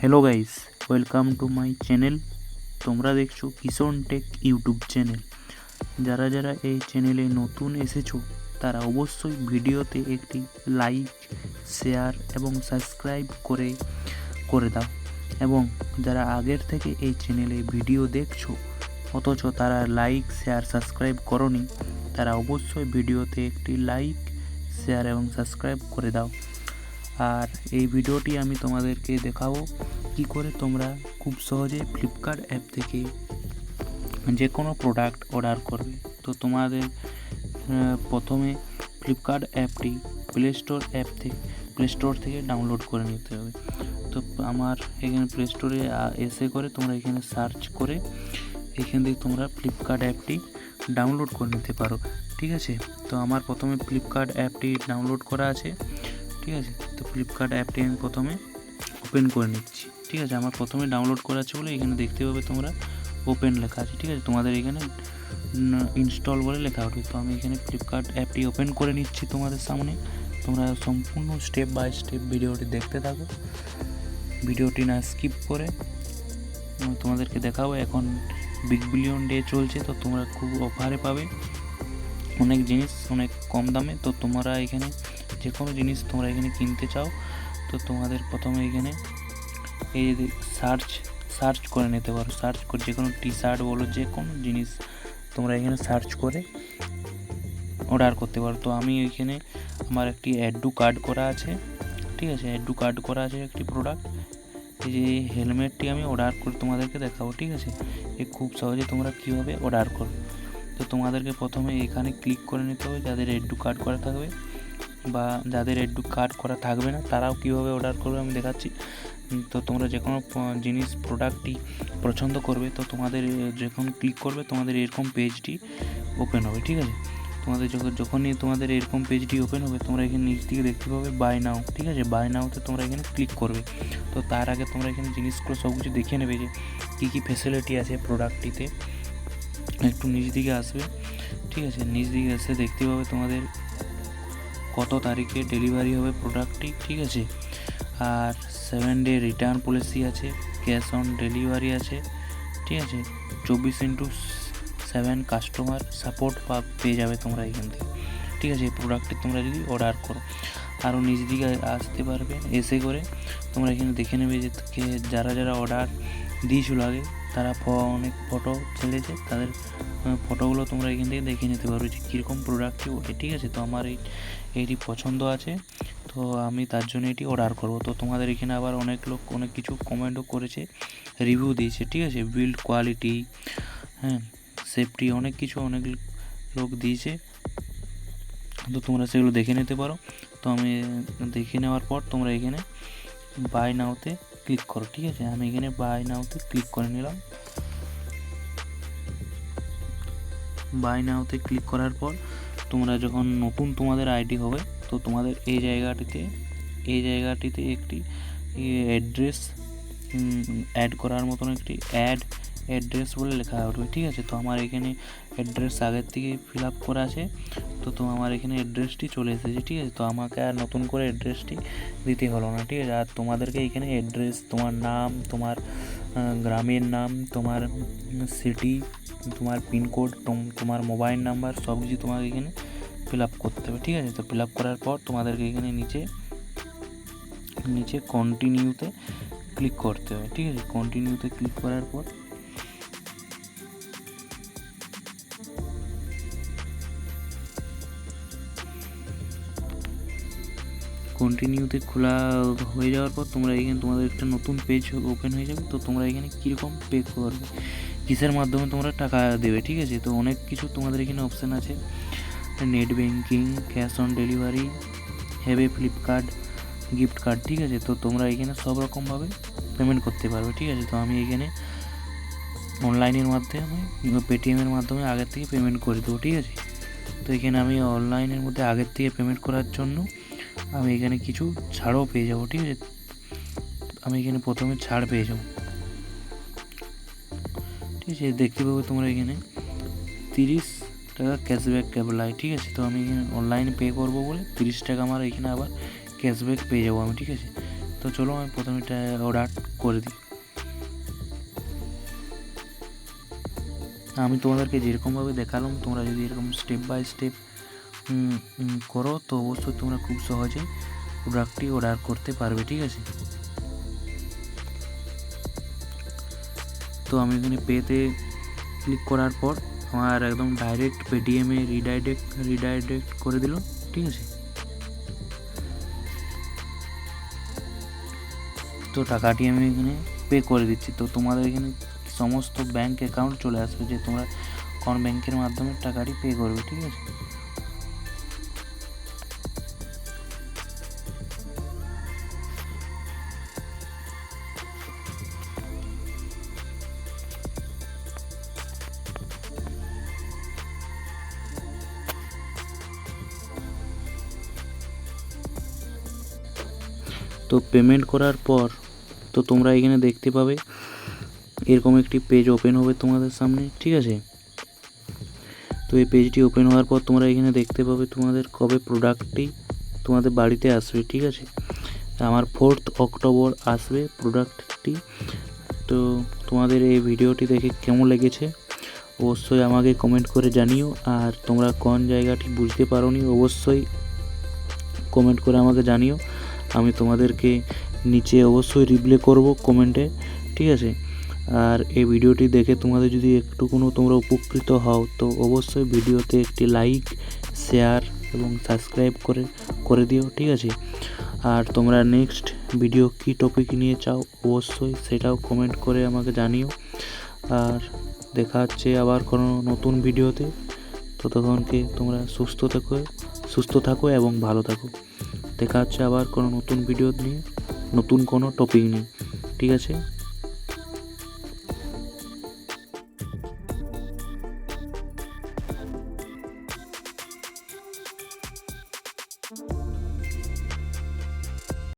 Hello guys welcome to my channel তোমরা দেখছ Kishan take YouTube channel যারা যারা এই চ্যানেলে নতুন এসেছ, তারা অবশ্যই ভিডিওতে একটি লাইক শেয়ার এবং সাবস্ক্রাইব করে করে দাও। এবং যারা আগের থেকে এই চ্যানেলে ভিডিও দেখছ, অথচ তারা লাইক শেয়ার সাবস্ক্রাইব করনি, তারা অবশ্যই ভিডিওতে একটি লাইক শেয়ার এবং সাবস্ক্রাইব করে দাও। আর এই ভিডিওটি আমি তোমাদেরকে দেখাবো কি করে তোমরা খুব সহজে ফ্লিপকার্ট অ্যাপ থেকে যে কোনো প্রোডাক্ট অর্ডার করবে। তো তোমাদের প্রথমে ফ্লিপকার্ট অ্যাপটি প্লে স্টোর অ্যাপ থেকে প্লে স্টোর থেকে ডাউনলোড করে নিতে হবে। তো আমার এখানে প্লে স্টোরে এসে করে তোমরা এখানে সার্চ করে এখান থেকে তোমরা ফ্লিপকার্ট অ্যাপটি ডাউনলোড করে নিতে পারো। ঠিক আছে? তো আমার প্রথমে ফ্লিপকার্ট অ্যাপটি ডাউনলোড করা আছে। ঠিক আছে? তো ফ্লিপকার্ট অ্যাপটি আমি প্রথমে ওপেন করে নিচ্ছি। ঠিক আছে? আমার প্রথমে ডাউনলোড করা আছে বলে এখানে দেখতে পাবে তোমরা ওপেন লেখা আছে। ঠিক আছে? তোমাদের এখানে ইনস্টল বলে লেখা উঠবে তো আমি এখানে ফ্লিপকার্ট অ্যাপটি ওপেন করে নিচ্ছি তোমাদের সামনে। তোমরা সম্পূর্ণ স্টেপ বাই স্টেপ ভিডিওটি দেখতে থাকো। ভিডিওটি না স্কিপ করে তোমাদেরকে দেখাবো। এখন বিগ বিলিয়ন ডে চলছে, তো তোমরা খুব অফারে পাবে। অনেক জিনিস, অনেক কম দামে। তো তোমরা এখানে যে কোনো জিনিস তোমরা এখানে কিনতে চাও, তো তোমাদের প্রথমে এখানে এই যে সার্চ সার্চ করে নিতে পারো। সার্চ করে যে কোনো টি শার্ট বলো, যে কোনো জিনিস তোমরা এখানে সার্চ করে অর্ডার করতে পারো। তো আমি এখানে আমার একটি অ্যাডু কার্ড করা আছে, ঠিক আছে? অ্যাডু কার্ড করা আছে একটি প্রোডাক্ট এই যে এই হেলমেটটি আমি অর্ডার করে তোমাদেরকে দেখাবো, ঠিক আছে? এ খুব সহজে তোমরা কীভাবে অর্ডার করো? তো তোমাদেরকে প্রথমে এখানে ক্লিক করে নিতে হবে, যাদের এডু কার্ড করা থাকবে। বা যাদের এডু কার্ড করা থাকবে না, তারাও কীভাবে অর্ডার করবে আমি দেখাচ্ছি। তো তোমরা যে কোনো জিনিস প্রোডাক্টটি পছন্দ করবে, তো তোমাদের যখন ক্লিক করবে, তোমাদের এরকম পেজটি ওপেন হবে, ঠিক আছে? তোমাদের যখন যখনই তোমাদের এরকম পেজটি ওপেন হবে, তোমরা এখানে নিচ দিকে দেখতে পাবে বাই নাও ঠিক আছে? বাই নাওতে তোমরা এখানে ক্লিক করবে। তো তার আগে তোমরা এখানে জিনিসগুলো সব কিছু দেখে নেবে যে, কী কী ফেসিলিটি আছে প্রোডাক্টটিতে একটু নিচ দিকে আসবে, ঠিক আছে? নিচ দিকে এসে দেখতে পাবে তোমাদের কত তারিখে ডেলিভারি হবে প্রোডাক্টটি ঠিক আছে? আর সেভেন ডে রিটার্ন পলিসি আছে ক্যাশ অন ডেলিভারি আছে, ঠিক আছে? চব্বিশ ইন্টু সেভেন কাস্টমার সাপোর্ট পা, পেয়ে যাবে তোমরা এখান থেকে। ঠিক আছে? এই প্রোডাক্টটি তোমরা যদি অর্ডার করো। আরও নিজ দিকে আসতে পারবে, এসে করে তোমরা এখানে দেখে নেবে যে যারা যারা অর্ডার দিয়েছিল আগে, তারা অনেক ফটো ছেড়েছে, তাদের ফটোগুলো তোমরা এখান থেকে দেখে নিতে পারো যে কীরকম প্রোডাক্টটি ওঠে ঠিক আছে? তো আমার এই এইটি পছন্দ আছে। তো আমি তার জন্য এটি অর্ডার করব। তো তোমাদের এখানে আবার অনেক লোক, অনেক কিছু কমেন্টও করেছে রিভিউ দিয়েছে, ঠিক আছে? বিল্ড কোয়ালিটি হ্যাঁ সেফটি অনেক কিছু অনেক লোক দিয়েছে। তো তোমরা সেগুলো দেখে নিতে পারো। তো আমি দেখে নেওয়ার পর তোমরা এখানে বাই নাওতে ক্লিক করো, ঠিক আছে? আমি এখানে বাই নাওতে ক্লিক করে নিলাম। বাই নাওতে ক্লিক করার পর তোমরা যখন নতুন তোমাদের আইডি হবে, তো তোমাদের এই জায়গাটিতে এই জায়গাটিতে একটি অ্যাড্রেস অ্যাড করার মতন একটি অ্যাড অ্যাড্রেস বলে লেখা উঠবে ঠিক আছে? তো আমার এখানে অ্যাড্রেস আগের থেকে ফিল আপ করা আছে, তো তো আমার এখানে অ্যাড্রেসটি চলে এসেছে, ঠিক আছে? তো আমাকে আর নতুন করে অ্যাড্রেসটি দিতে হলো না, ঠিক আছে? আর তোমাদেরকে এখানে অ্যাড্রেস তোমার নাম, তোমার গ্রামের নাম, তোমার সিটি তোমার পিনকোড তোমার মোবাইল নাম্বার, সব কিছু তোমাকে এখানে ফিল আপ করতে হবে, ঠিক আছে? তো ফিল আপ করার পর তোমাদেরকে এখানে নিচে নিচে কন্টিনিউতে ক্লিক করতে হবে, ঠিক আছে? কন্টিনিউতে ক্লিক করার পর কন্টিনিউতে খোলা হয়ে যাওয়ার পর তোমরা এখানে তোমাদের একটা নতুন পেজ ওপেন হয়ে যাবে, তো তোমরা এখানে কীরকম পে করবে? কিসের মাধ্যমে তোমরা টাকা দেবে, ঠিক আছে? তো অনেক কিছু তোমাদের এখানে অপশান আছে। Net banking cash on delivery have Flipkart gift card ঠিক আছে? তো তোমরা এখানে সব রকমভাবে পেমেন্ট করতে পারবে, ঠিক আছে? তো আমি এখানে অনলাইনের মাধ্যমে পেটিএমের মাধ্যমে আগের থেকে পেমেন্ট করে দেবো, ঠিক আছে? তো এখানে আমি অনলাইনের মধ্যে আগের থেকে পেমেন্ট করার জন্য আমি এখানে কিছু ছাড়ও পেয়ে যাব, ঠিক আছে? আমি এখানে প্রথমে ছাড় পেয়ে যাব। আছে দেখতে পাবো তোমরা এখানে। তিরিশ টাকা ক্যাশব্যাক অ্যাপ্লাই ঠিক আছে? তো আমি এখানে অনলাইনে পে করব বলে তিরিশ টাকা আমার এখানে আবার ক্যাশব্যাক পেয়ে যাব আমি, ঠিক আছে? তো চলো আমি প্রথমে এটা অর্ডার করে দিই। আমি তোমাদেরকে যেরকমভাবে দেখালাম, তোমরা যদি এরকম স্টেপ বাই স্টেপ করো, তো অবশ্যই তোমরা খুব সহজে প্রোডাক্টটি অর্ডার করতে পারবে, ঠিক আছে? তো আমি এখানে পেতে ক্লিক করার পর আমার একদম ডাইরেক্ট পেটিএমে রিডাইরেক্ট রিডাইরেক্ট করে দিল, ঠিক আছে? তো টাকাটি আমি এখানে পে করে দিচ্ছি। তো তোমাদের এখানে সমস্ত ব্যাংক অ্যাকাউন্ট চলে আসবে যে তোমরা কোন ব্যাংকের মাধ্যমে টাকাটি পে করবে, ঠিক আছে? তো পেমেন্ট করার পর তো তোমরা এখানে দেখতে পাবে, এরকম একটি পেজ ওপেন হবে তোমাদের সামনে, ঠিক আছে? তো এই পেজটি ওপেন হওয়ার পর তোমরা এখানে দেখতে পাবে তোমাদের কবে প্রোডাক্টটি তোমাদের বাড়িতে আসবে, ঠিক আছে? আমার ফোর্থ অক্টোবর আসবে প্রোডাক্টটি তো তোমাদের এই ভিডিওটি দেখে কেমন লেগেছে? অবশ্যই আমাকে কমেন্ট করে জানিও। আর তোমরা কোন জায়গাটি বুঝতে পারোনি, অবশ্যই কমেন্ট করে আমাকে জানিও। আমি তোমাদেরকে নিচে অবশ্যই রিপ্লে করব কমেন্টে ঠিক আছে? আর এই ভিডিওটি দেখে তোমাদের যদি একটু কোনো তোমরা উপকৃত হও, তো অবশ্যই ভিডিওতে একটি লাইক শেয়ার এবং সাবস্ক্রাইব করে করে দিও, ঠিক আছে? আর তোমরা নেক্সট ভিডিও কী টপিক নিয়ে চাও, অবশ্যই সেটাও কমেন্ট করে আমাকে জানিও। আর দেখা হচ্ছে আবার কোনো নতুন ভিডিওতে। ততক্ষণকে তোমরা সুস্থ থাকো সুস্থ থাকো এবং ভালো থাকো। দেখা হচ্ছে আবার কোনো নতুন ভিডিও নিয়ে নতুন কোনো টপিক নিয়ে। ঠিক আছে?